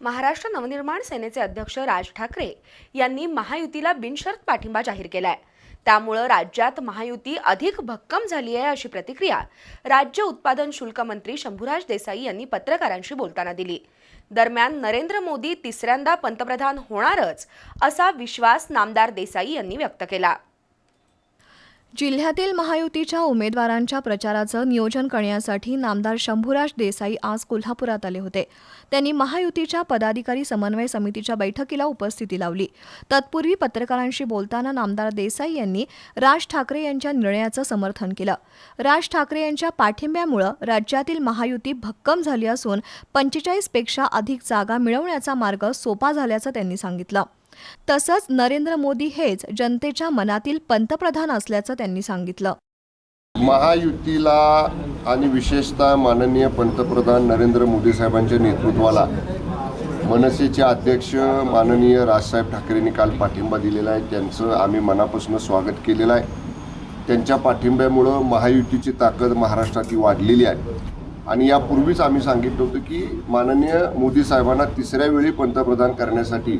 महाराष्ट्र नवनिर्माण सेनेचे अध्यक्ष राज ठाकरे यांनी महायुतीला बिनशर्त पाठिंबा जाहीर केलाय. त्यामुळं राज्यात महायुती अधिक भक्कम झाली आहे अशी प्रतिक्रिया राज्य उत्पादन शुल्क मंत्री शंभूराज देसाई यांनी पत्रकारांशी बोलताना दिली. दरम्यान नरेंद्र मोदी तिसऱ्यांदा पंतप्रधान होणारच असा विश्वास नामदार देसाई यांनी व्यक्त केला. जिल्ह्यातील महायुतीच्या उमेदवारांच्या प्रचाराचं नियोजन करण्यासाठी नामदार शंभूराज देसाई आज कोल्हापुरात आले होते. त्यांनी महायुतीच्या पदाधिकारी समन्वय समितीच्या बैठकीला उपस्थिती लावली. तत्पूर्वी पत्रकारांशी बोलताना नामदार देसाई यांनी राज ठाकरे यांच्या निर्णयाचं समर्थन केलं. राज ठाकरे यांच्या पाठिंब्यामुळं राज्यातील महायुती भक्कम झाली असून पंचेचाळीसपेक्षा अधिक जागा मिळवण्याचा मार्ग सोपा झाल्याचं त्यांनी सांगितलं. तसंच नरेंद्र मोदी हेच जनतेच्या मनातील पंतप्रधान असल्याचं त्यांनी सांगितलं. महायुतीला आणि विशेषतः माननीय पंतप्रधान नरेंद्र मोदी साहेबांच्या नेतृत्वाला मनसेचे अध्यक्ष माननीय राजसाहेब ठाकरेंनी काल पाठिंबा दिलेला आहे. त्यांचं आम्ही मनापासून स्वागत केलेलं आहे. त्यांच्या पाठिंब्यामुळं महायुतीची ताकद महाराष्ट्राची वाढलेली आहे. आणि यापूर्वीच आम्ही सांगितलं होतं की माननीय मोदी साहेबांना तिसऱ्या वेळी पंतप्रधान करण्यासाठी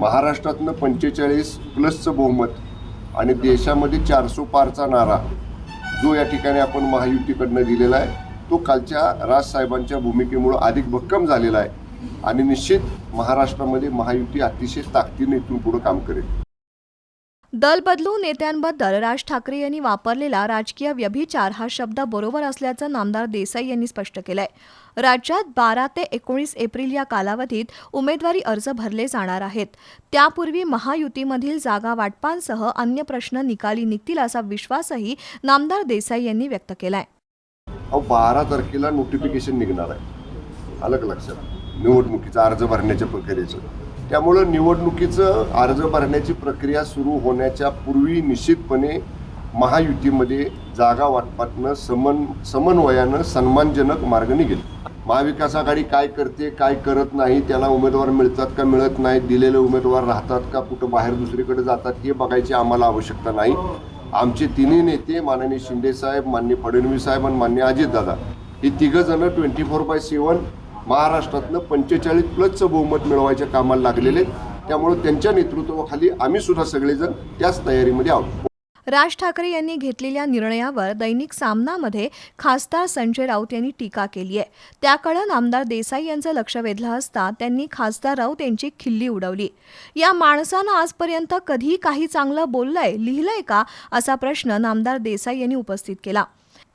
महाराष्ट्रातनं पंचेचाळीस प्लसचं बहुमत आणि देशामध्ये चारसो पारचा नारा जो या ठिकाणी आपण महायुतीकडनं दिलेला आहे तो कालच्या राजसाहेबांच्या भूमिकेमुळं अधिक भक्कम झालेला आहे. आणि निश्चित महाराष्ट्रामध्ये महायुती अतिशय ताकदीने इथून पुढं काम करेल. दल बदलू नेत्यांबद्दल राज ठाकरे यांनी वापरलेला राजकीय व्यभिचार हा शब्द बरोबर असल्याचं नामदार देसाई यांनी स्पष्ट केलंय. राज्यात बारा ते एकोणीस एप्रिल या कालावधीत उमेदवारी अर्ज भरले जाणार आहेत. त्यापूर्वी महायुतीमधील जागा वाटपांसह अन्य प्रश्न निकाली निघतील असा विश्वासही नामदार देसाई यांनी व्यक्त केलाय. बारा तारखेला नोटिफिकेशन निघणार आहे. अलग लक्षात. निवडणुकीचा अर्ज भरण्याच्या प्रक्रियेचं. त्यामुळं निवडणुकीचं अर्ज भरण्याची प्रक्रिया सुरू होण्याच्या पूर्वी निश्चितपणे महायुतीमध्ये जागा वाटपातनं समन समन्वयानं सन्मानजनक मार्ग निघेल. महाविकास आघाडी काय करते काय करत नाही त्याला उमेदवार मिळतात का मिळत नाही दिलेले उमेदवार राहतात का कुठं बाहेर दुसरीकडे जातात हे बघायची आम्हाला आवश्यकता नाही. आमचे तिन्ही नेते माननीय शिंदेसाहेब मान्य फडणवीस साहेब आणि मान्य अजितदादा हे तिघं जण ट्वेंटी फोर बाय सेवन महाराष्ट्रातनं पंचेचाळीस प्लसचं बहुमत मिळवायच्या कामाला लागलेले त्यामुळे त्यांच्या नेतृत्वाखाली आम्ही सुद्धा सगळेजण त्याच तयारीमध्ये आहोत. राज ठाकरे यांनी घेतलेल्या निर्णयावर दैनिक सामनामध्ये खासदार संजय राऊत यांनी टीका केली आहे. त्याकडे आमदार देसाई यांचं लक्ष वेधलं असता त्यांनी खासदार राऊत यांची खिल्ली उडवली. या माणसानं आजपर्यंत कधी काही चांगलं बोललंय लिहिलंय का? असा प्रश्न नामदार देसाई यांनी उपस्थित केला.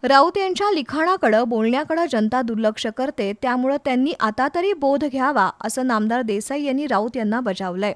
राऊत यांच्या लिखाणाकडं बोलण्याकडं जनता दुर्लक्ष करते त्यामुळं त्यांनी आता तरी बोध घ्यावा असं नामदार देसाई यांनी राऊत यांना बजावलंय.